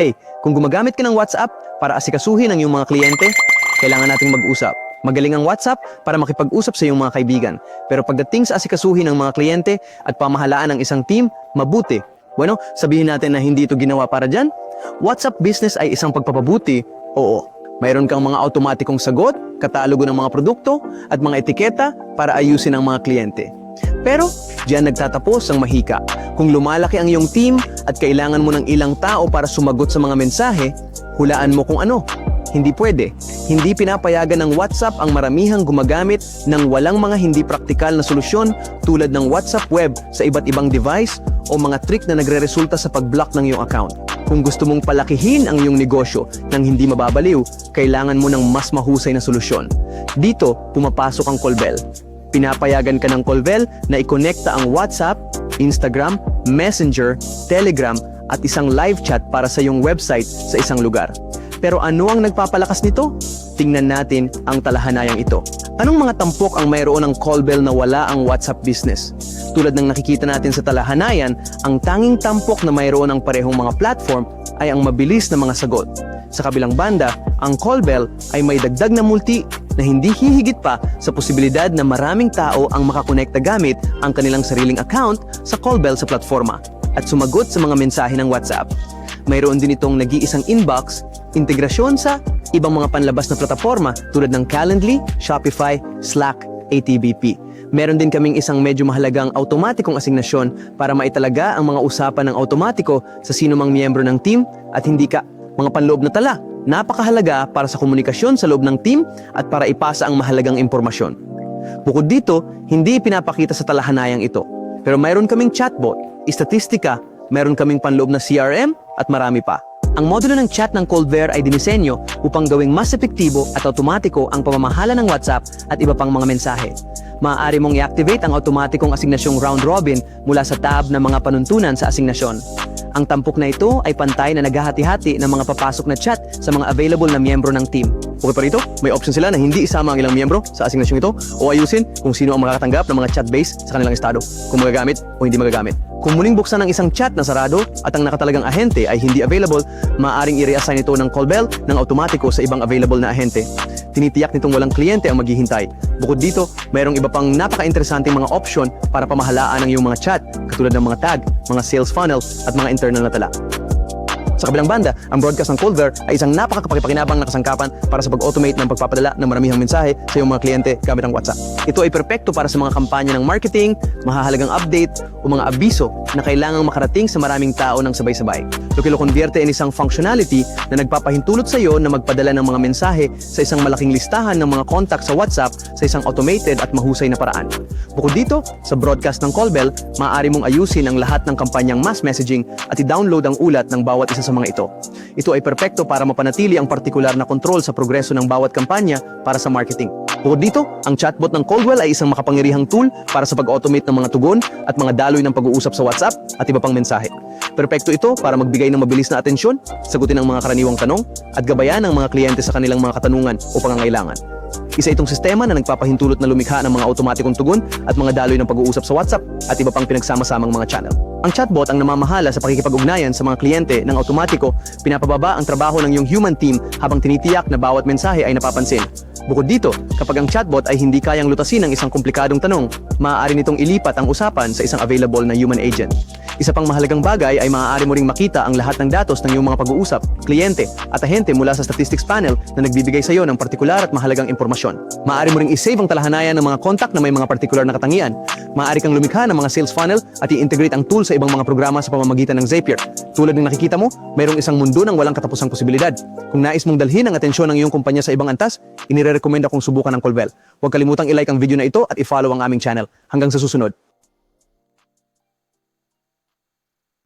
Hey, kung gumagamit ka ng WhatsApp para asikasuhin ang iyong mga kliyente, kailangan nating mag-usap. Magaling ang WhatsApp para makipag-usap sa iyong mga kaibigan. Pero pagdating sa asikasuhin ng mga kliyente at pamahalaan ng isang team, mabuti. Bueno, sabihin natin na hindi ito ginawa para dyan. WhatsApp business ay isang pagpapabuti. Oo, mayroon kang mga automatikong sagot, katalogo ng mga produkto, at mga etiketa para ayusin ang mga kliyente. Pero, diyan nagtatapos ang mahika. Kung lumalaki ang iyong team at kailangan mo ng ilang tao para sumagot sa mga mensahe, hulaan mo kung ano. Hindi pwede. Hindi pinapayagan ng WhatsApp ang maramihang gumagamit ng walang mga hindi praktikal na solusyon tulad ng WhatsApp web sa iba't ibang device o mga trick na nagre-resulta sa pag-block ng iyong account. Kung gusto mong palakihin ang iyong negosyo nang hindi mababaliw, kailangan mo ng mas mahusay na solusyon. Dito, pumapasok ang Colbel. Pinapayagan ka ng Colvel na ikonekta ang WhatsApp, Instagram, Messenger, Telegram at isang live chat para sa iyong website sa isang lugar. Pero ano ang nagpapalakas nito? Tingnan natin ang talahanayang ito. Anong mga tampok ang mayroon ng Colbel na wala ang WhatsApp business? Tulad ng nakikita natin sa talahanayan, ang tanging tampok na mayroon ng parehong mga platform ay ang mabilis na mga sagot. Sa kabilang banda, ang Colbel ay may dagdag na multi na hindi hihigit pa sa posibilidad na maraming tao ang makakonekta gamit ang kanilang sariling account sa Colbel sa platforma at sumagot sa mga mensahe ng WhatsApp. Mayroon din itong nag-iisang inbox, integrasyon sa ibang mga panlabas na plataforma tulad ng Calendly, Shopify, Slack, ATBP. Meron din kaming isang medyo mahalagang automatikong asignasyon para maitalaga ang mga usapan ng automatiko sa sino mang miyembro ng team at hindi ka mga panloob na tala. Napakahalaga para sa komunikasyon sa loob ng team at para ipasa ang mahalagang impormasyon. Bukod dito, hindi pinapakita sa talahanayang ito. Pero mayroon kaming chatbot, istatistika, mayroon kaming panloob na CRM at marami pa. Ang modulo ng chat ng Coldver ay dinisenyo upang gawing mas epektibo at automatiko ang pamamahala ng WhatsApp at iba pang mga mensahe. Maaari mong i-activate ang automatikong asignasyong round robin mula sa tab ng mga panuntunan sa asignasyon. Ang tampok na ito ay pantay na naghahati-hati ng mga papasok na chat sa mga available na miyembro ng team. Okay pa rito, may option sila na hindi isama ang ilang miyembro sa asignasyong ito o ayusin kung sino ang makakatanggap ng mga chat base sa kanilang estado, kung magagamit o hindi magagamit. Kung muling buksan ang isang chat na sarado at ang nakatalagang ahente ay hindi available, maaaring i-reassign ito ng call bell ng automatiko sa ibang available na ahente. Tinitiyak nitong walang kliyente ang maghihintay. Bukod dito, mayroong iba pang napaka-interesanting mga option para pamahalaan ang iyong mga chat, katulad ng mga tag, mga sales funnel, at mga internal na tala. Sa kabilang banda, ang broadcast ng Coldver ay isang napakakapakipakinabang na kasangkapan para sa pag-automate ng pagpapadala ng maramihang mensahe sa iyong mga kliyente gamit ang WhatsApp. Ito ay perpekto para sa mga kampanya ng marketing, mahahalagang update, o mga abiso na kailangang makarating sa maraming tao ng sabay-sabay. Ito kilo convierte in isang functionality na nagpapahintulot sa iyo na magpadala ng mga mensahe sa isang malaking listahan ng mga contact sa WhatsApp sa isang automated at mahusay na paraan. Bukod dito, sa broadcast ng Callbell, maaari mong ayusin ang lahat ng kampanyang mass messaging at i-download ang ulat ng bawat isa sa mga ito. Ito ay perpekto para mapanatili ang partikular na kontrol sa progreso ng bawat kampanya para sa marketing. Bukod dito, ang chatbot ng Coldwell ay isang makapangyarihang tool para sa pag-automate ng mga tugon at mga daloy ng pag-uusap sa WhatsApp at iba pang mensahe. Perpekto ito para magbigay ng mabilis na atensyon, sagutin ang mga karaniwang tanong, at gabayan ang mga kliyente sa kanilang mga katanungan o pangangailangan. Isa itong sistema na nagpapahintulot na lumikha ng mga automatikong tugon at mga daloy ng pag-uusap sa WhatsApp at iba pang pinagsama-samang mga channel. Ang chatbot ang namamahala sa pakikipag-ugnayan sa mga kliyente ng automatiko, pinapababa ang trabaho ng iyong human team habang tinitiyak na bawat mensahe ay napapansin. Bukod dito, kapag ang chatbot ay hindi kayang lutasin ang isang komplikadong tanong, maaari nitong ilipat ang usapan sa isang available na human agent. Isa pang mahalagang bagay ay maaari mo ring makita ang lahat ng datos ng iyong mga pag-uusap, kliyente at ahente mula sa statistics panel na nagbibigay sa iyo ng partikular at mahalagang impormasyon. Maaari mo ring isave ang talahanayan ng mga contact na may mga partikular na katangian. Maaari kang lumikha ng mga sales funnel at i-integrate ang tool sa ibang mga programa sa pamamagitan ng Zapier. Tulad ng nakikita mo, mayroong isang mundo ng walang katapusang posibilidad. Kung nais mong dalhin ang atensyon ng iyong kumpanya sa ibang antas, inire-recommend akong subukan ng Colbel. Huwag kalimutang i-like ang video na ito at i-follow ang aming channel. Hanggang sa susunod.